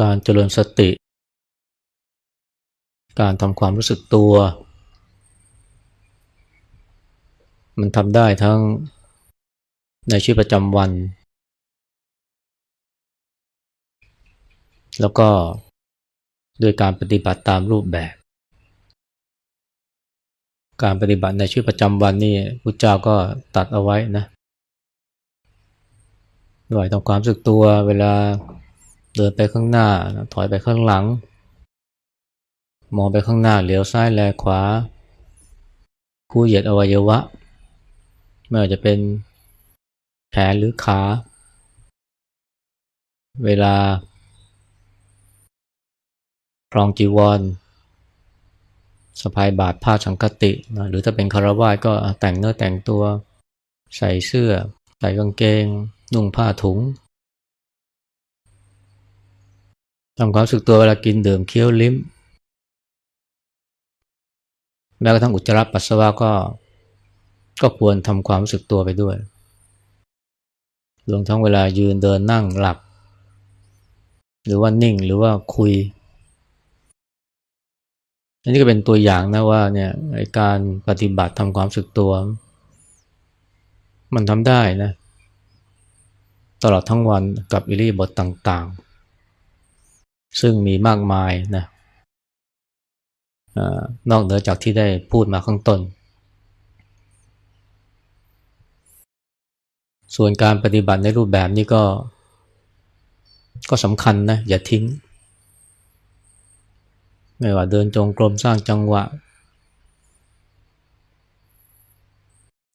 การเจริญสติ การทำความรู้สึกตัว มันทำได้ทั้งในชีวิตประจำวัน แล้วก็ด้วยการปฏิบัติตามรูปแบบ การปฏิบัติในชีวิตประจำวันนี่พุทธเจ้าก็ตัดเอาไว้นะด้วยทำความรู้สึกตัวเวลา เดินไปข้างหน้า ถอยไปข้างหลัง มองไปข้างหน้าเหลียวซ้ายแลขวา คู่เหยียดอวัยวะ ไม่ว่าจะเป็นแขนหรือขา เวลาครองจีวรสะพายบาทผ้าสังคตินะหรือถ้าเป็นคารวาสก็แต่งเนื้อแต่งตัว ใส่เสื้อ ใส่กางเกง นุ่งผ้าถุง ทำความสึกตัวเวลากินดื่มเคี้ยวลิ้ม แม้กระทั่งอุจจาระปัสสาวะก็ ก็ควรทำความรู้สึกตัวไปด้วยรวมทั้งเวลายืนเดินนั่งหลับ หรือว่านิ่งหรือว่าคุย อันนี้ก็เป็นตัวอย่างนะว่าเนี่ยการปฏิบัติทำความสึกตัว มันทำได้นะ ตลอดทั้งวันกับอิริบทต่างๆ ซึ่งมีมากมายนะนอกเหนือจากที่ได้พูดมาข้างต้น ส่วนการปฏิบัติในรูปแบบนี้ก็ ก็สำคัญนะอย่าทิ้ง ไม่ว่าเดินจงกรมสร้างจังหวะ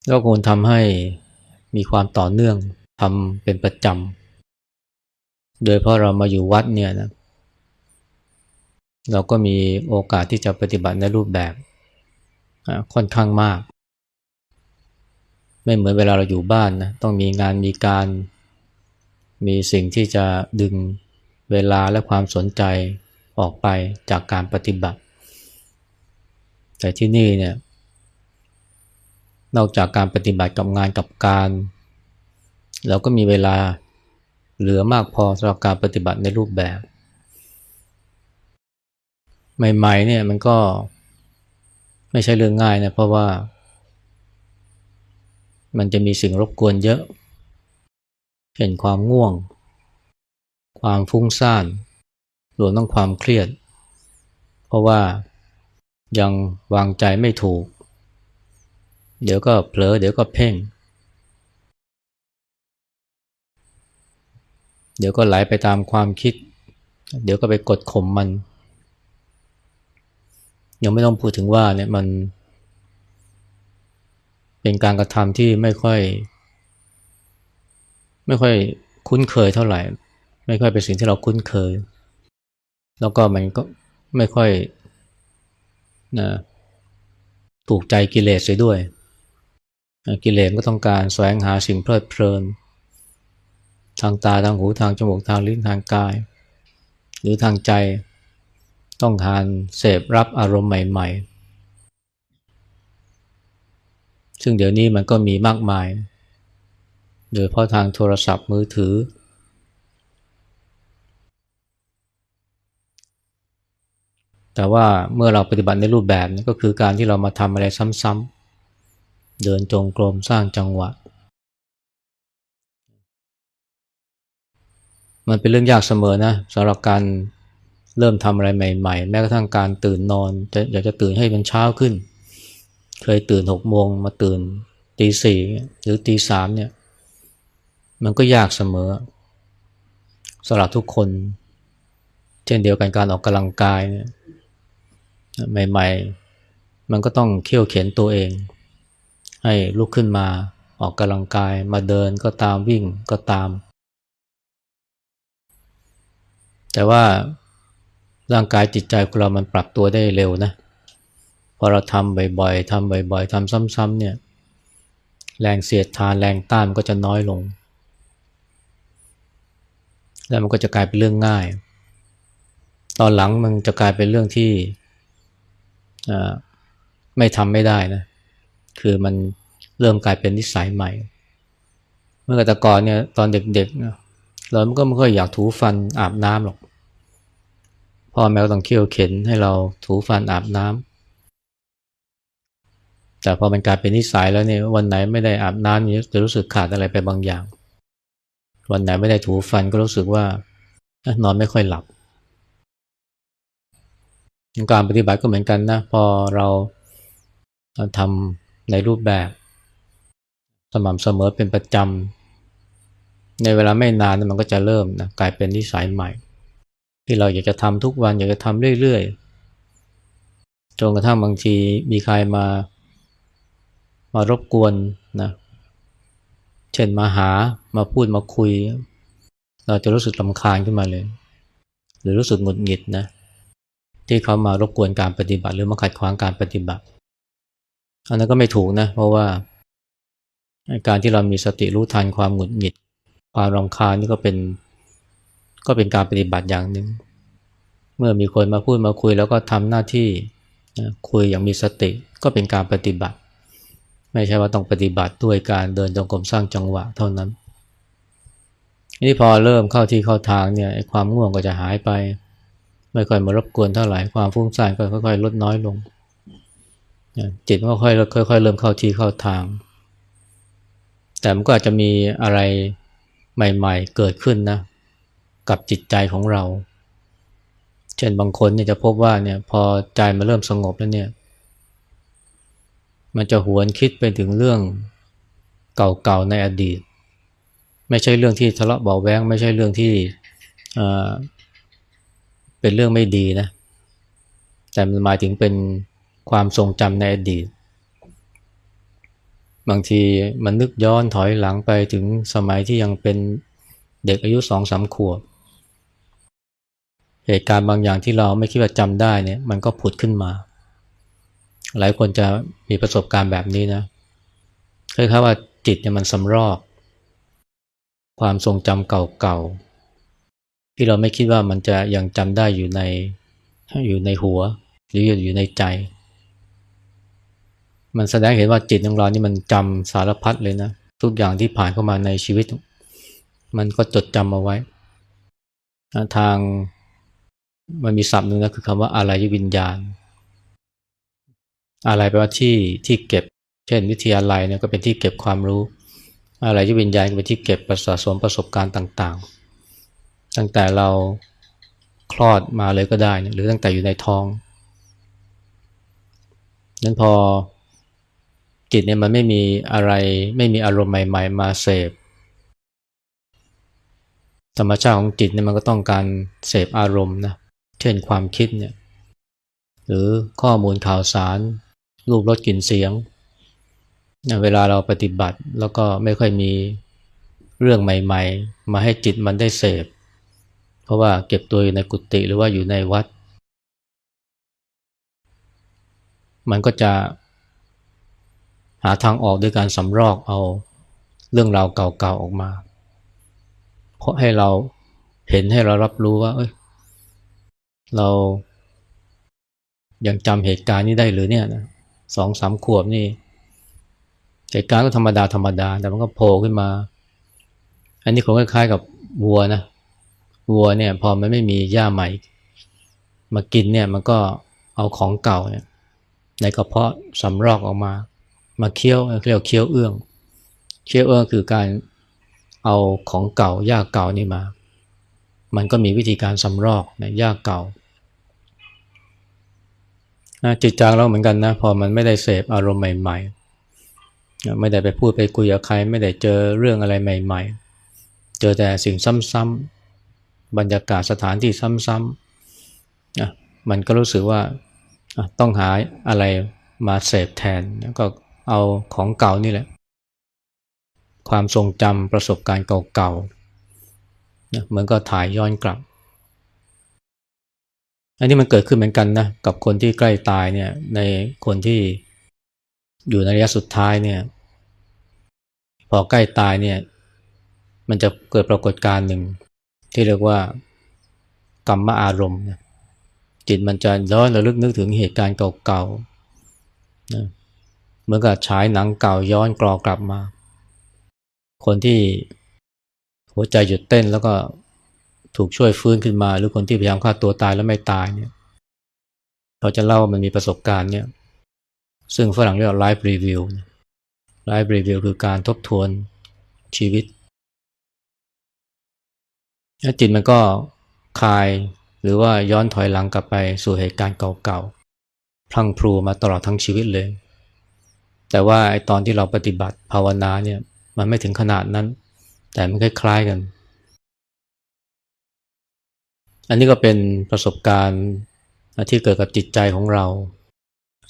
ก็ควรทำให้มีความต่อเนื่องทำเป็นประจำ โดยเพราะเรามาอยู่วัดเนี่ยนะเเราก็มีโอกาสที่จะปฏิบัติในรูปแบบค่อนข้างมาก ไม่เหมือนเวลาเราอยู่บ้านนะต้องมีงานมีการ มีสิ่งที่จะดึงเวลาและความสนใจออกไปจากการปฏิบัติ แต่ที่นี่เนี่ยนอกจากการปฏิบัติกับงานกับการ เราก็มีเวลาเหลือมากพอสำหรับการปฏิบัติในรูปแบบ ใหม่ๆเนี่ยมันก็ไม่ใช่เรื่องง่ายนะเพราะว่า มันจะมีสิ่งรบกวนเยอะเห็นความง่วง ความฟุ้งซ่านรวมทั้งความเครียด เพราะว่ายังวางใจไม่ถูก เดี๋ยวก็เผลอ เดี๋ยวก็เพ่ง เดี๋ยวก็ไหลไปตามความคิด เดี๋ยวก็ไปกดข่มมัน ยังไม่ต้องพูดถึงว่าเนี่ยมัน เป็นการกระทำที่ไม่ค่อย ไม่ค่อยคุ้นเคยเท่าไหร่ ไม่ค่อยเป็นสิ่งที่เราคุ้นเคย แล้วก็มันก็ไม่ค่อยนะถูกใจกิเลสเสียด้วย กิเลสก็ต้องการแสวงหาสิ่งเพลิดเพลิน ทางตาทางหูทางจมูกทางลิ้นทางกาย หรือทางใจ ต้องการเสพรับอารมณ์ใหม่ ๆ ซึ่งเดี๋ยวนี้มันก็มีมากมาย โดยเพราะทางโทรศัพท์มือถือ แต่ว่าเมื่อเราปฏิบัติในรูปแบบนี้ก็คือการที่เรามาทำอะไรซ้ำๆ เดินจงกรมสร้างจังหวะ มันเป็นเรื่องยากเสมอนะสำหรับการ เริ่มทำอะไรใหม่ ๆ แม้กระทั่งการตื่นนอนจะอยากจะตื่นให้มันเช้าขึ้น เคยตื่นหกโมงมาตื่นตีสี่หรือตีสามเนี่ย มันก็ยากเสมอสำหรับทุกคน เช่นเดียวกันการออกกำลังกายเนี่ยใหม่ๆ มันก็ต้องเขี่ยวเข็นตัวเอง ให้ลุกขึ้นมาออกกำลังกายมาเดินก็ตามวิ่งก็ตาม แต่ว่า ร่างกายจิตใจของเรามันปรับตัวได้เร็วนะพอเราทำบ่อยๆทำบ่อยๆทำซ้ำๆเนี่ยแรงเสียดทานแรงต้านมันก็จะน้อยลง แล้วมันก็จะกลายเป็นเรื่องง่าย ตอนหลังมันจะกลายเป็นเรื่องที่ไม่ทำไม่ได้นะคือมันเริ่มกลายเป็นนิสัยใหม่ เมื่อแต่ก่อนเนี่ยตอนเด็กๆเราก็ไม่ค่อยอยากถูฟันอาบน้ำหรอก พ่อแม่ก็ต้องเคี่ยวเข็นให้เราถูฟันอาบน้ำแต่พอมันกลายเป็นนิสัยแล้วเนี่ยวันไหนไม่ได้อาบน้ำนี่จะรู้สึกขาดอะไรไปบางอย่าง วันไหนไม่ได้ถูฟันก็รู้สึกว่านอนไม่ค่อยหลับการปฏิบัติก็เหมือนกันนะพอเราทำในรูปแบบ สม่ำเสมอเป็นประจำในเวลาไม่นานมันก็จะเริ่มนะกลายเป็นนิสัยใหม่ ที่เราอยากจะทำทุกวันอยากจะทำเรื่อยๆจนกระทั่งบางทีมีใครมามารบกวนนะเช่นมาหามาพูดมาคุย เราจะรู้สึกลำคาญขึ้นมาเลย หรือรู้สึกหงุดหงิดนะที่เขามารบกวนการปฏิบัติ หรือมาขัดขวางการปฏิบัติอันนั้นก็ไม่ถูกนะเพราะว่าการที่เรามีสติรู้ทันความหงุดหงิด ความรำคาญนี่ก็เป็น ก็เป็นการปฏิบัติอย่างหนึ่ง เมื่อมีคนมาพูดมาคุยแล้วก็ทำหน้าที่คุยอย่างมีสติก็เป็นการปฏิบัติ ไม่ใช่ว่าต้องปฏิบัติด้วยการเดินจงกรมสร้างจังหวะเท่านั้นนี่พอเริ่มเข้าที่เข้าทางเนี่ยความง่วงก็จะหายไป ไม่ค่อยมารบกวนเท่าไหร่ความฟุ้งซ่านก็ค่อยๆลดน้อยลง จิตก็ค่อยๆค่อยๆเริ่มเข้าที่เข้าทาง แต่มันก็อาจจะมีอะไรใหม่ ๆ เกิดขึ้นนะ กับจิตใจของเรา เช่นบางคนเนี่ยจะพบว่าเนี่ยพอใจมาเริ่มสงบแล้วเนี่ย มันจะหวนคิดไปถึงเรื่องเก่าๆในอดีต ไม่ใช่เรื่องที่ทะเลาะเบาแวงไม่ใช่เรื่องที่เป็นเรื่องไม่ดีนะ แต่มันหมายถึงเป็นความทรงจำในอดีต บางทีมันนึกย้อนถอยหลังไปถึงสมัยที่ยังเป็นเด็กอายุสองสามขวบ เหตุการณ์บางอย่างที่เราไม่คิดว่าจำได้เนี่ย มันก็ผุดขึ้นมา หลายคนจะมีประสบการณ์แบบนี้นะคล้ายๆว่าจิตเนี่ยมันสำรอก ความทรงจำเก่าๆที่เราไม่คิดว่ามันจะยังจำได้อยู่ในอยู่ในหัว หรืออยู่ในใจ มันแสดงเห็นว่าจิตของเรานี่มันจำสารพัดเลยนะทุกอย่างที่ผ่านเข้ามาในชีวิต มันก็จดจำเอาไว้ ทาง มันมีศัพท์หนึ่งนะคือคำว่าอะไรยวิญญาณ อะไรแปลว่าที่ที่เก็บ เช่น วิทยาลัยเนี่ยก็เป็นที่เก็บความรู้ อะไรยวิญญาณก็เป็นที่เก็บประสะสมประสบการณ์ต่างๆ ตั้งแต่เราคลอดมาเลยก็ได้ หรือตั้งแต่อยู่ในท้องนั้นพอจิตเนี่ยมันไม่มีอะไรไม่มีอารมณ์ใหม่ ๆ มาเสพธรรมชาติของจิตเนี่ยมันก็ต้องการเสพอารมณ์นะ เช่นความคิดเนี่ยหรือข้อมูลข่าวสาร รูปรสกลิ่นเสียง เวลาเราปฏิบัติแล้วก็ไม่ค่อยมีเรื่องใหม่ ๆ มาให้จิตมันได้เสพ เพราะว่าเก็บตัวอยู่ในกุฏิหรือว่าอยู่ในวัด มันก็จะหาทางออกด้วยการสำรอกเอาเรื่องราวเก่าๆออกมา เพราะให้เราเห็นให้เรารับรู้ว่าเอ้ย เรายังจำเหตุการณ์นี้ได้หรือเนี่ยนะสองสามขวบนี่เหตุการณ์ก็ธรรมดาธรรมดา แต่มันก็โผล่ขึ้นมา อันนี้คงคล้ายๆกับวัวนะวัวเนี่ยพอมันไม่มีหญ้าใหม่ มากินเนี่ยมันก็เอาของเก่าเนี่ยในกระเพาะสำรอกออกมา มาเคี้ยวเรียกเคี้ยวเอื้อง เคี้ยวเอื้องคือการเอาของเก่าหญ้าเก่านี่มา มันก็มีวิธีการสำรอกนะหญ้าเก่า จิตใจเราเหมือนกันนะ พอมันไม่ได้เสพอารมณ์ใหม่ ๆ ไม่ได้ไปพูดไปคุยกับใคร ไม่ได้เจอเรื่องอะไรใหม่ ๆ เจอแต่สิ่งซ้ำๆบรรยากาศสถานที่ซ้ำๆนะมันก็รู้สึกว่าต้องหาอะไรมาเสพแทนก็เอาของเก่านี่แหละ ความทรงจำประสบการณ์เก่าๆนะเหมือนก็ถ่ายย้อนกลับ อันนี้มันเกิดขึ้นเหมือนกันนะกับคนที่ใกล้ตายเนี่ยในคนที่อยู่ในระยะสุดท้ายเนี่ยพอใกล้ตายเนี่ยมันจะเกิดปรากฏการณ์หนึ่ง ที่เรียกว่ากรรมอารมณ์จิตมันจะย้อนระลึกนึกถึงเหตุการณ์เก่าๆนะเหมือนกับฉายหนังเก่าย้อนกรอกลับมา คนที่หัวใจหยุดเต้นแล้วก็ ถูกช่วยฟื้นขึ้นมา หรือคนที่พยายามฆ่าตัวตายแล้วไม่ตายเนี่ยเขาจะเล่าว่ามันมีประสบการณ์เนี่ยซึ่งฝรั่งเรียกว่า life review life review คือการทบทวนชีวิตแล้วจิตมันก็คลายหรือว่าย้อนถอยหลังกลับไปสู่เหตุการณ์เก่าๆพลังพลูมาตลอดทั้งชีวิตเลย แต่ว่าไอตอนที่เราปฏิบัติภาวนาเนี่ยมันไม่ถึงขนาดนั้น แต่มันคล้ายๆกัน อันนี้ก็เป็นประสบการณ์ที่เกิดกับจิตใจของเรา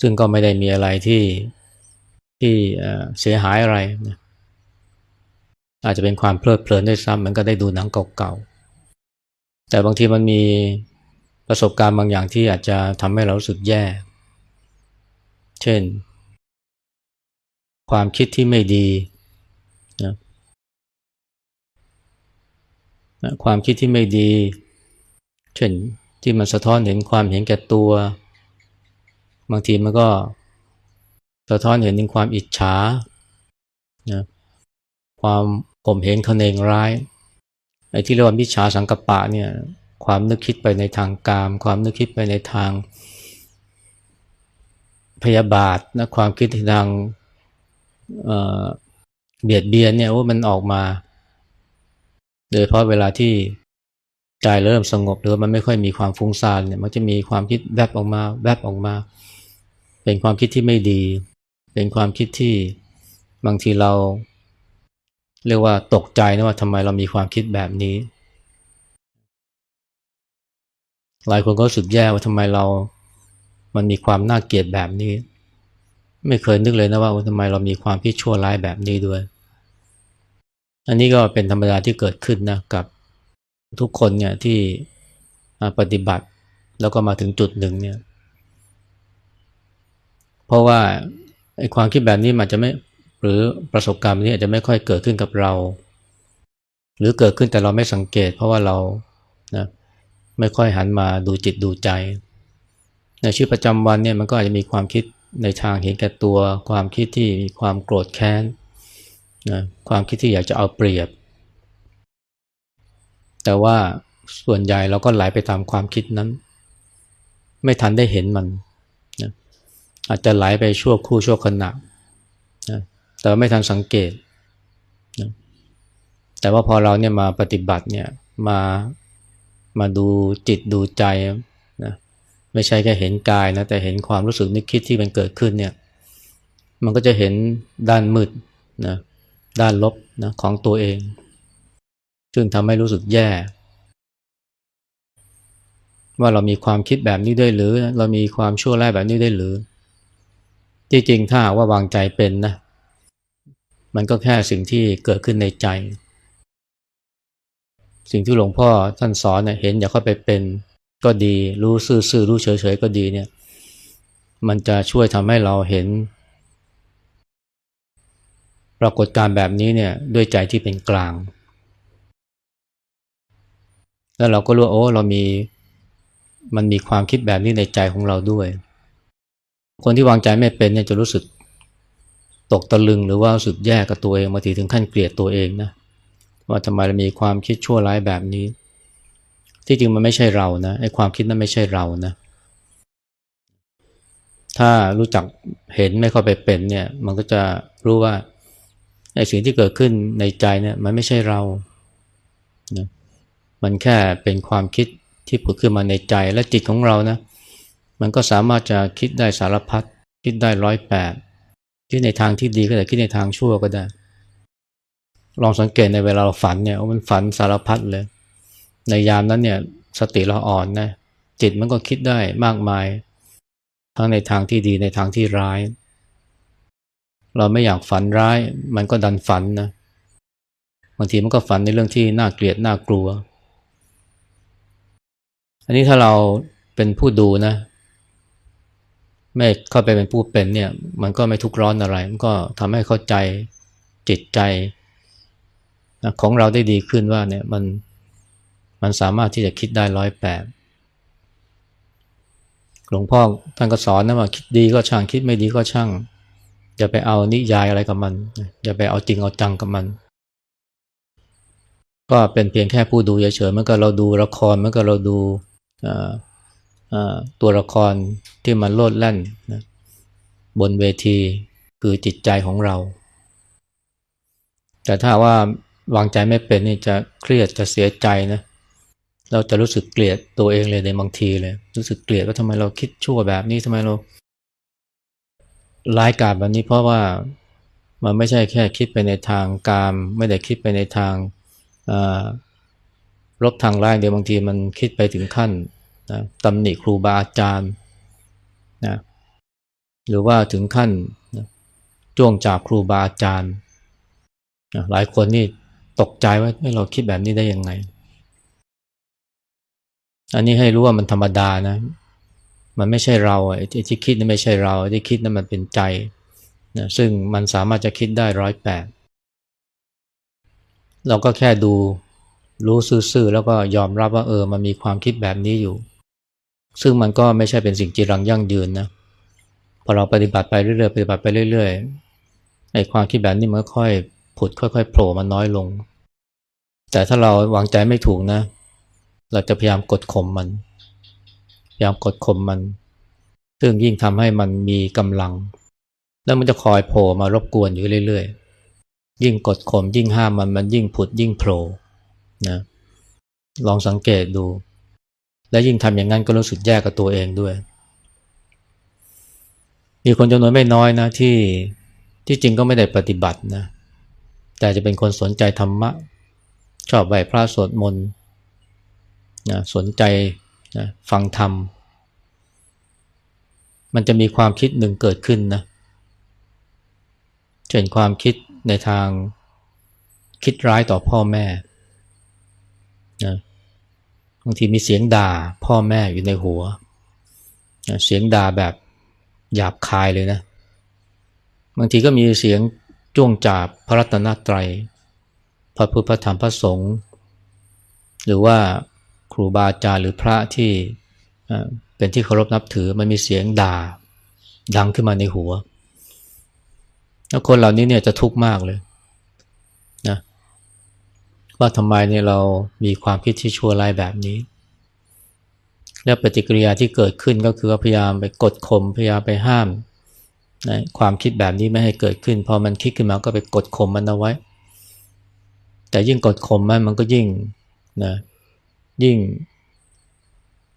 ซึ่งก็ไม่ได้มีอะไรที่ที่เสียหายอะไรนะอาจจะเป็นความเพลิดเพลินด้วยซ้ำมันก็ได้ดูหนังเก่าๆ แต่บางทีมันมีประสบการณ์บางอย่างที่อาจจะทำให้เราสึกแย่ เช่น ความคิดที่ไม่ดีนะความคิดที่ไม่ดี เช่นที่มันสะท้อนเห็นความเห็นแก่ตัว บางทีมันก็สะท้อนเห็นถึงความอิจฉานะความข่มเหงขเนงร้ายไอ้ที่เรียกว่ามิจฉาสังกปะเนี่ยความนึกคิดไปในทางกาม ความนึกคิดไปในทางพยาบาทนะความคิดทางเเบียดเบียนเนี่ยว่ามันออกมา โดยเพราะเวลาที่ ใจเริ่มสงบหรือมันไม่ค่อยมีความฟุ้งซ่านเนี่ยมันจะมีความคิดแวบออกมา แวบออกมา เป็นความคิดที่ไม่ดี เป็นความคิดที่บางทีเรา เรียกว่าตกใจนะว่าทำไมเรามีความคิดแบบนี้ หลายคนก็รู้สึกแย่ว่าทำไมเรา มันมีความน่าเกลียดแบบนี้ ไม่เคยนึกเลยนะว่าทำไมเรามีความคิดชั่วร้ายแบบนี้ด้วย อันนี้ก็เป็นธรรมดาที่เกิดขึ้นนะกับ ทุกคนเนี่ยที่ปฏิบัติแล้วก็มาถึงจุดหนึ่งเนี่ย เพราะว่าไอ้ความคิดแบบนี้มันจะไม่หรือประสบการณ์นี้อาจจะไม่ค่อยเกิดขึ้นกับเรา หรือเกิดขึ้นแต่เราไม่สังเกต เพราะว่าเรานะไม่ค่อยหันมาดูจิตดูใจ ในชีวิตประจำวันเนี่ยมันก็อาจจะมีความคิดในทางเห็นแก่ตัว ความคิดที่มีความโกรธแค้นนะความคิดที่อยากจะเอาเปรียบ แต่ว่าส่วนใหญ่เราก็ไหลไปตามความคิดนั้น ไม่ทันได้เห็นมันนะอาจจะไหลไปชั่วครู่ชั่วขณะนะแต่ไม่ทันสังเกตนะแต่ว่าพอเราเนี่ยมาปฏิบัติเนี่ยมามาดูจิตดูใจนะไม่ใช่แค่เห็นกายนะแต่เห็นความรู้สึกนึกคิดที่มันเกิดขึ้นเนี่ยมันก็จะเห็นด้านมืดนะด้านลบนะของตัวเอง ซึ่งทำให้รู้สึกแย่ ว่าเรามีความคิดแบบนี้ได้หรือ เรามีความชั่วร้ายแบบนี้ได้หรือ จริงๆ ถ้าว่าวางใจเป็นนะ มันก็แค่สิ่งที่เกิดขึ้นในใจ สิ่งที่หลวงพ่อท่านสอนเนี่ยเห็นอย่าเข้าไปเป็นก็ดี รู้ซื่อๆรู้เฉยๆก็ดีเนี่ย มันจะช่วยทำให้เราเห็นปรากฏการแบบนี้เนี่ยด้วยใจที่เป็นกลาง แล้วเราก็รู้โอ้เรามีมันมีความคิดแบบนี้ในใจของเราด้วย คนที่วางใจไม่เป็นเนี่ยจะรู้สึกตกตะลึงหรือว่าสึกแย่กับตัวเองมาถึงถึงขั้นเกลียดตัวเองนะว่าทำไมเรามีความคิดชั่วร้ายแบบนี้ ที่จริงมันไม่ใช่เรานะไอ้ความคิดนั้นไม่ใช่เรานะ ถ้ารู้จักเห็นไม่เข้าไปเป็นเนี่ย มันก็จะรู้ว่าไอ้สิ่งที่เกิดขึ้นในใจเนี่ยมันไม่ใช่เรา มันแค่เป็นความคิดที่ผุดขึ้นมาในใจและจิตของเรานะ มันก็สามารถจะคิดได้สารพัดคิดได้ร้อยแปดคิดในทางที่ดีก็ได้คิดในทางชั่วก็ได้ ลองสังเกตในเวลาเราฝันเนี่ยมันฝันสารพัดเลย ในยามนั้นเนี่ยสติเราอ่อนนะจิตมันก็คิดได้มากมาย ทั้งในทางที่ดีในทางที่ร้าย เราไม่อยากฝันร้าย มันก็ดันฝันนะบางทีมันก็ฝันในเรื่องที่น่าเกลียดน่ากลัว อันนี้ถ้าเราเป็นผู้ดูนะ ไม่เข้าไปเป็นผู้เป็นเนี่ย มันก็ไม่ทุกร้อนอะไร มันก็ทำให้เข้าใจจิตใจนะของเราได้ดีขึ้นว่าเนี่ยมันมันสามารถที่จะคิดได้ร้อยแปดหลวงพ่อท่านก็สอนนะว่าคิดดีก็ช่างคิดไม่ดีก็ช่าง อย่าไปเอานิยายอะไรกับมัน อย่าไปเอาจริงเอาจังกับมัน ก็เป็นเพียงแค่ผู้ดูเฉยๆเมื่อก็เราดูละครเมื่อก็เราดู ตัวละครที่มันโลดแล่นนะบนเวทีคือจิตใจของเรา แต่ถ้าว่าวางใจไม่เป็นนี่จะเครียดจะเสียใจนะ เราจะรู้สึกเกลียดตัวเองเลยในบางทีเลย รู้สึกเกลียดว่าทำไมเราคิดชั่วแบบนี้ทำไมเราร้ายกาจแบบนี้เพราะว่ามันไม่ใช่แค่คิดไปในทางกามไม่ได้คิดไปในทาง ลบทางร้ายเดียวบางทีมันคิดไปถึงขั้นนะตำหนิครูบาอาจารย์นะหรือว่าถึงขั้นนะจ้วงจากครูบาอาจารย์นะหลายคนนี่ตกใจว่าเราคิดแบบนี้ได้ยังไง อันนี้ให้รู้ว่ามันธรรมดานะ มันไม่ใช่เราไอ้ที่คิดนี่นไม่ใช่เราที่คิดนั้นมันเป็นใจนะซึ่งมันสามารถจะคิดได้ร้อยแปดเราก็แค่ดู รู้ซื่อๆแล้วก็ยอมรับว่าเออมันมีความคิดแบบนี้อยู่ ซึ่งมันก็ไม่ใช่เป็นสิ่งจีรังยั่งยืนนะพอเราปฏิบัติไปเรื่อยๆปฏิบัติไปเรื่อยๆไอ้ความคิดแบบนี้มันค่อยผุดค่อยๆโผล่มาน้อยลง แต่ถ้าเราวางใจไม่ถูกนะ เราจะพยายามกดข่มมัน พยายามกดข่มมัน ซึ่งยิ่งทำให้มันมีกำลัง แล้วมันจะคอยโผล่มารบกวนอยู่เรื่อยๆ ยิ่งกดข่มยิ่งห้ามมันมันยิ่งผุดยิ่งโผล่ นะลองสังเกตดู และยิ่งทำอย่างนั้นก็รู้สึกแย่กับตัวเองด้วย มีคนจำนวนไม่น้อยนะที่ที่จริงก็ไม่ได้ปฏิบัตินะแต่จะเป็นคนสนใจธรรมะ ชอบไหว้พระสวดมนต์นะสนใจนะฟังธรรม มันจะมีความคิดหนึ่งเกิดขึ้นนะเช่นความคิดในทางคิดร้ายต่อพ่อแม่ บางทีมีเสียงด่าพ่อแม่อยู่ในหัว เสียงด่าแบบหยาบคายเลยนะ บางทีก็มีเสียงจ้วงจาบพระรัตนตรัย พระพุทธธรรมพระสงฆ์หรือว่าครูบาอาจารย์หรือพระที่เป็นที่เคารพนับถือมันมีเสียงด่าดังขึ้นมาในหัวแล้วคนเหล่านี้เนี่ยจะทุกข์มากเลย ว่าทำไมเนี่ยเรามีความคิดที่ชั่วร้ายแบบนี้ และปฏิกิริยาที่เกิดขึ้นก็คือพยายามไปกดข่มพยายามไปห้ามนะความคิดแบบนี้ไม่ให้เกิดขึ้น พอมันคิดขึ้นมาก็ไปกดข่มมันเอาไว้ แต่ยิ่งกดข่มมันมันก็ยิ่งนะยิ่ง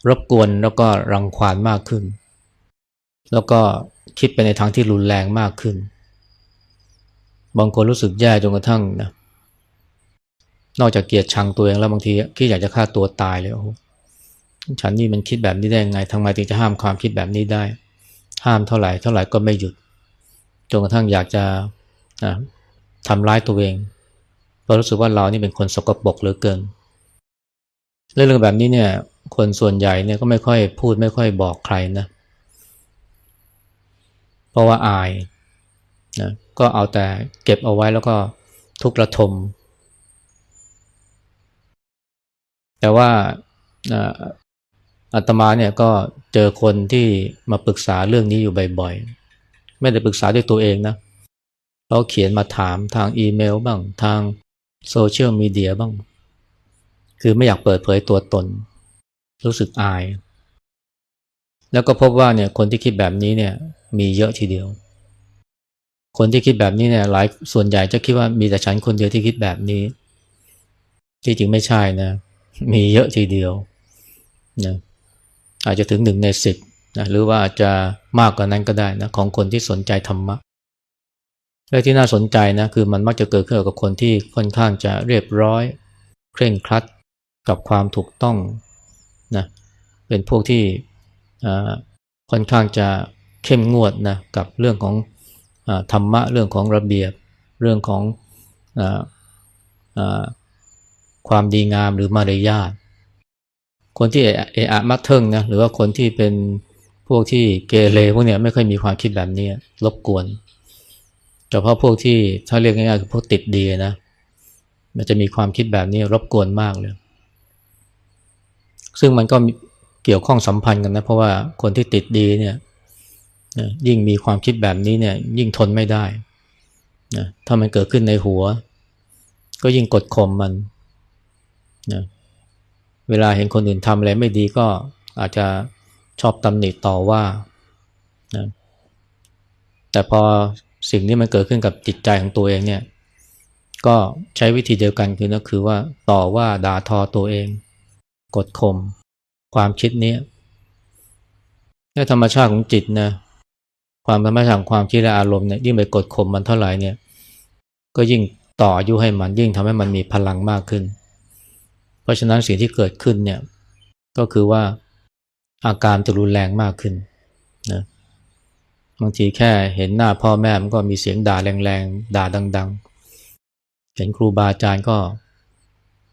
รบกวนแล้วก็รังควานมากขึ้น แล้วก็คิดไปในทางที่รุนแรงมากขึ้น บางคนรู้สึกแย่จนกระทั่งนะ นอกจากเกลียดชังตัวเองแล้วบางทีคิดอยากจะฆ่าตัวตายเลยโอ้ฉันนี่มันคิดแบบนี้ได้ยังไงทำไมถึงจะห้ามความคิดแบบนี้ได้ ห้ามเท่าไหร่เท่าไหร่ก็ไม่หยุดจนกระทั่งอยากจะทำร้ายตัวเองเพราะรู้สึกว่าเรานี่เป็นคนสกปรกเหลือเกินเรื่องแบบนี้เนี่ย คนส่วนใหญ่เนี่ยก็ไม่ค่อยพูดไม่ค่อยบอกใครนะเพราะว่าอายนะก็เอาแต่เก็บเอาไว้แล้วก็ทุกระทม แต่ว่าอาตมาเนี่ยก็เจอคนที่มาปรึกษาเรื่องนี้อยู่บ่อยๆ ไม่ได้ปรึกษาด้วยตัวเองนะเขาเขียนมาถามทางอีเมลบ้างทางโซเชียลมีเดียบ้าง คือไม่อยากเปิดเผยตัวตน รู้สึกอาย แล้วก็พบว่าเนี่ยคนที่คิดแบบนี้เนี่ยมีเยอะทีเดียว คนที่คิดแบบนี้เนี่ยหลายส่วนใหญ่จะคิดว่ามีแต่ฉันคนเดียวที่คิดแบบนี้ ที่จริงไม่ใช่นะ มีเยอะทีเดียวนะอาจจะถึงหนึ่งในสิบนะหรือว่าอาจจะมากกว่านั้นก็ได้นะของคนที่สนใจธรรมะและที่น่าสนใจนะคือมันมักจะเกิดขึ้นกับคนที่ค่อนข้างจะเรียบร้อย เคร่งครัดกับความถูกต้องนะเป็นพวกที่ค่อนข้างจะเข้มงวดนะกับเรื่องของธรรมะเรื่องของระเบียบ เรื่องของอ ความดีงามหรือมารยาทคนที่เอะอะมักเทิงนะหรือว่าคนที่เป็นพวกที่เกเรพวกเนี้ยไม่ค่อยมีความคิดแบบนี้รบกวนเฉพาะพวกที่ถ้าเรียกง่ายๆคือพวกติดดีนะมันจะมีความคิดแบบนี้รบกวนมากเลย ซึ่งมันก็เกี่ยวข้องสัมพันธ์กันนะเพราะว่าคนที่ติดดีเนี่ยยิ่งมีความคิดแบบนี้เนี่ยยิ่งทนไม่ได้นะถ้ามันเกิดขึ้นในหัว ก็ยิ่งกดข่มมัน นะเวลาเห็นคนอื่นทำอะไรไม่ดีก็อาจจะชอบตำหนิต่อว่านะแต่พอสิ่งนี้มันเกิดขึ้นกับจิตใจของตัวเองเนี่ย ก็ใช้วิธีเดียวกันคือก็คือว่าต่อว่าด่าทอตัวเอง กดข่มความคิดนี้ในธรรมชาติของจิตนะความธรรมชาติของความคิดและอารมณ์เนี่ยยิ่งไปกดข่มมันเท่าไหร่เนี่ย ก็ยิ่งต่ออายุให้มันยิ่งทำให้มันมีพลังมากขึ้น เพราะฉะนั้นสิ่งที่เกิดขึ้นเนี่ยก็คือว่าอาการจะรุนแรงมากขึ้นนะบางทีแค่เห็นหน้าพ่อแม่มันก็มีเสียงด่าแรงๆ ด่าดัง ๆ เห็นครูบาอาจารย์ก็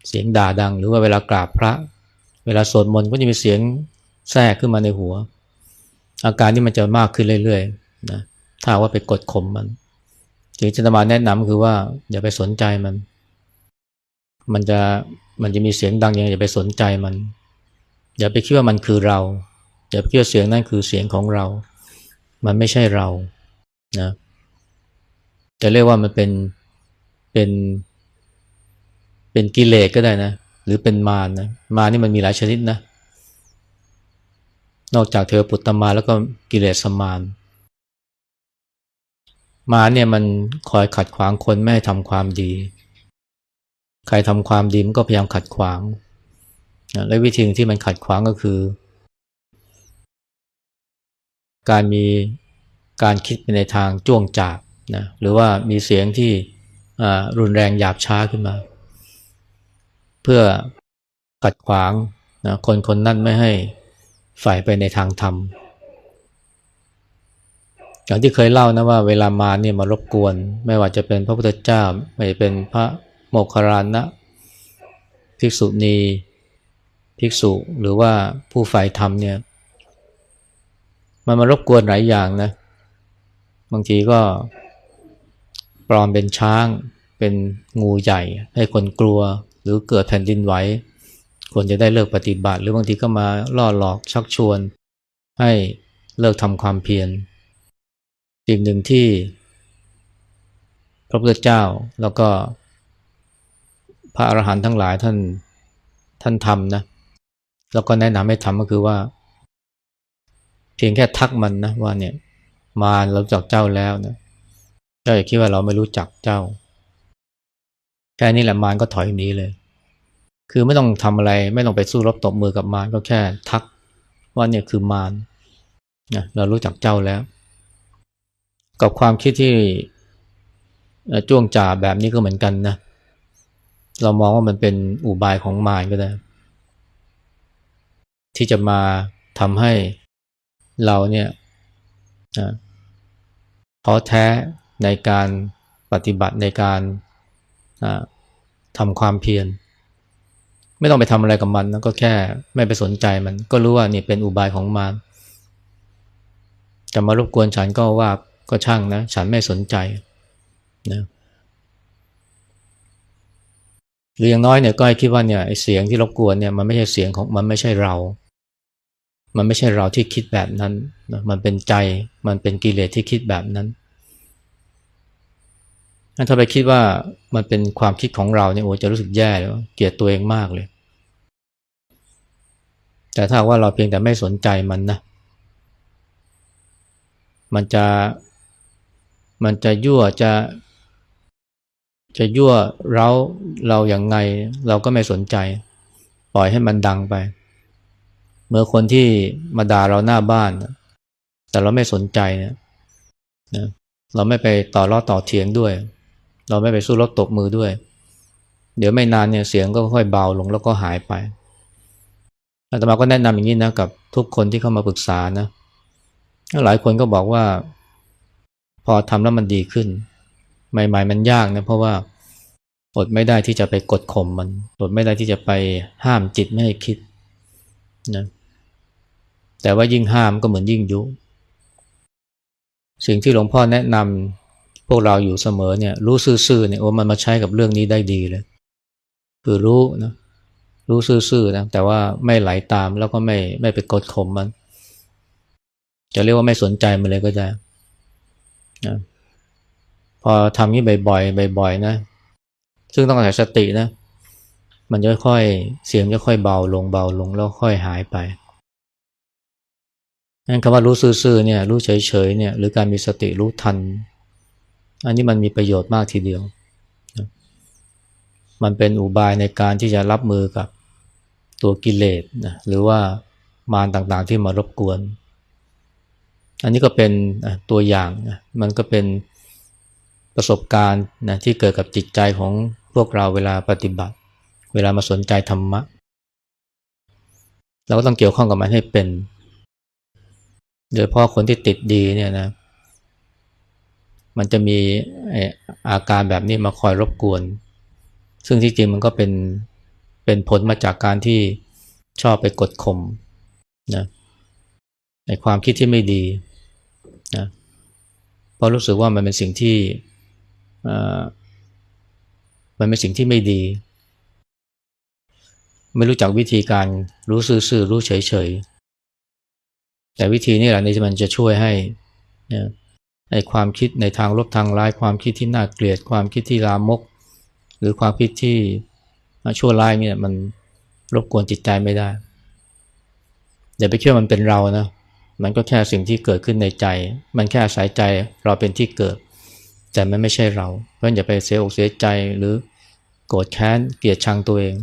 เสียงด่าดัง หรือว่าเวลากราบพระ เวลาสวดมนต์ก็จะมีเสียงแทรกขึ้นมาในหัว อาการนี้มันจะมากขึ้นเรื่อยๆนะถ้าว่าไปกดข่มมันสิ่งที่จะมาแนะนำคือว่าอย่าไปสนใจมัน มันจะ มันจะมีเสียงดังยังไงอย่าไปสนใจมัน อย่าไปคิดว่ามันคือเรา อย่าไปคิดว่าเสียงนั้นคือเสียงของเรา มันไม่ใช่เรานะจะเรียกว่ามันเป็นเป็น เป็นกิเลสก็ได้นะ หรือเป็นมารนะมารนี่มันมีหลายชนิดนะ นอกจากเทวปุตตมาแล้วก็กิเลสมารมาเนี่ยมันคอยขัดขวางคนไม่ให้ทำความดี ใครทำความดีมันก็พยายามขัดขวาง และวิธีที่มันขัดขวางก็คือ การมีการคิดไปในทางจ้วงจาบนะหรือว่ามีเสียงที่รุนแรงหยาบช้าขึ้นมา เพื่อขัดขวางนะคนคนนั้นไม่ให้ฝ่ายไปในทางธรรมอย่างที่เคยเล่านะว่าเวลามาเนี่ยมารบกวน ไม่ว่าจะเป็นพระพุทธเจ้าไม่ว่าจะเป็นพระ โมคคารานะภิกษุณีภิกษุหรือว่าผู้ฝ่ายธรรมเนี่ยมันมารบกวนหลายอย่างนะบางทีก็ปลอมเป็นช้างเป็นงูใหญ่ ให้คนกลัวหรือเกิดแผ่นดินไหวควรจะได้เลิกปฏิบัติ หรือบางทีก็มาล่อหลอกชักชวน ให้เลิกทำความเพียรสิ่งหนึ่งที่พระพุทธเจ้าแล้วก็ พระอรหันต์ทั้งหลายท่านท่านทำนะ แล้วก็แนะนำให้ทำก็คือว่า เพียงแค่ทักมันนะว่าเนี่ยมาเราจากเจ้าแล้วนะเจ้าอย่าคิดว่าเราไม่รู้จักเจ้า แค่นี้แหละมารก็ถอยหนีเลย คือไม่ต้องทำอะไรไม่ต้องไปสู้รบตบมือกับมารก็แค่ทักว่าเนี่ยคือมารนะเรารู้จักเจ้าแล้ว กับความคิดที่จ้วงจ่าแบบนี้ก็เหมือนกันนะเเรามองว่ามันเป็นอุบายของมารก็ได้ ที่จะมาทำให้เราเนี่ยท้อแท้ในการปฏิบัติในการทำความเพียรไม่ต้องไปทำอะไรกับมันนะก็แค่ไม่ไปสนใจมัน ก็รู้ว่านี่เป็นอุบายของมารจะมารบกวนฉันก็ว่าก็ช่างนะ ฉันไม่สนใจนะห รืออย่างน้อยเนี่ยก็ให้คิดว่าเนี่ยเสียงที่รบกวนเนี่ยมันไม่ใช่เสียงของมันไม่ใช่เรา มันไม่ใช่เราที่คิดแบบนั้นนะมันเป็นใจมันเป็นกิเลสที่คิดแบบนั้นถ้าไปคิดว่ามันเป็นความคิดของเราเนี่ยโอ้จะรู้สึกแย่เลยเกลียดตัวเองมากเลย แต่ถ้าว่าเราเพียงแต่ไม่สนใจมันนะมันจะมันจะยั่วจะ จะยั่วเราเราอย่างไง เราก็ไม่สนใจ ปล่อยให้มันดังไป เมื่อคนที่มาด่าเราหน้าบ้าน แต่เราไม่สนใจเนี่ยนะเราไม่ไปต่อล้อต่อเถียงด้วย เราไม่ไปสู้รบตบมือด้วย เดี๋ยวไม่นานเนี่ยเสียงก็ค่อยเบาลงแล้วก็หายไปอาตมาก็แนะนำอย่างนี้นะกับทุกคนที่เข้ามาปรึกษานะหลายคนก็บอกว่า พอทำแล้วมันดีขึ้น ใหม่ ๆ มันยากนะเพราะว่าอดไม่ได้ที่จะไปกดข่มมันอดไม่ได้ที่จะไปห้ามจิตไม่ให้คิดนะแต่ว่ายิ่งห้ามก็เหมือนยิ่งยุ สิ่งที่หลวงพ่อแนะนำพวกเราอยู่เสมอเนี่ยรู้ซื่อๆเนี่ยโอ้มันมาใช้กับเรื่องนี้ได้ดีเลย คือรู้นะรู้ซื่อๆนะแต่ว่าไม่ไหลาตามแล้วก็ไม่ไม่ไปกดข่มมัน จะเรียกว่าไม่สนใจมันเลยก็ได้นะ พอทำนี้บ่อยๆบ่อยๆนะ ซึ่งต้องอาศัยสตินะ มันจะค่อยเสียงจะค่อยเบาลงเบาลงแล้วค่อยหายไปนั่นคำว่ารู้ซื่อๆเนี่ยรู้เฉยๆเนี่ยหรือการมีสติรู้ทัน อันนี้มันมีประโยชน์มากทีเดียว มันเป็นอุบายในการที่จะรับมือกับตัวกิเลสนะหรือว่ามารต่างๆที่มารบกวน อันนี้ก็เป็นตัวอย่างนะมันก็เป็น ประสบการณ์นะที่เกิดกับจิตใจของพวกเราเวลาปฏิบัติ เวลามาสนใจธรรมะ เราก็ต้องเกี่ยวข้องกับมันให้เป็น โดยเฉพาะคนที่ติดดีเนี่ยนะ มันจะมีอาการแบบนี้มาคอยรบกวน ซึ่งที่จริงมันก็เป็นเป็นผลมาจากการที่ชอบไปกดข่มนะในความคิดที่ไม่ดีนะเพราะรู้สึกว่ามันเป็นสิ่งที่ มันเป็นสิ่งที่ไม่ดี ไม่รู้จักวิธีการรู้ซื่อๆรู้เฉยๆ แต่วิธีนี้แหละนี่มันจะช่วยให้นะไอความคิดในทางลบทางร้าย ความคิดที่น่าเกลียด ความคิดที่ลามก หรือความคิดที่ชั่วร้ายเนี่ยมันรบกวนจิตใจไม่ได้อย่าไปเชื่อมันเป็นเรานะมันก็แค่สิ่งที่เกิดขึ้นในใจ มันแค่อาศัยใจเราเป็นที่เกิด แต่มันไม่ใช่เรา เพราะอย่าไปเสียอกเสียใจหรือโกรธแค้นเกลียดชังตัวเอง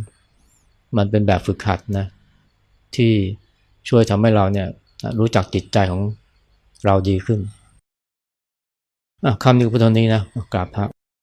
มันเป็นแบบฝึกหัดนะที่ช่วยทำให้เราเนี่ยรู้จักจิตใจของเราดีขึ้นคำนี้พุทธนี้นะกราบพระ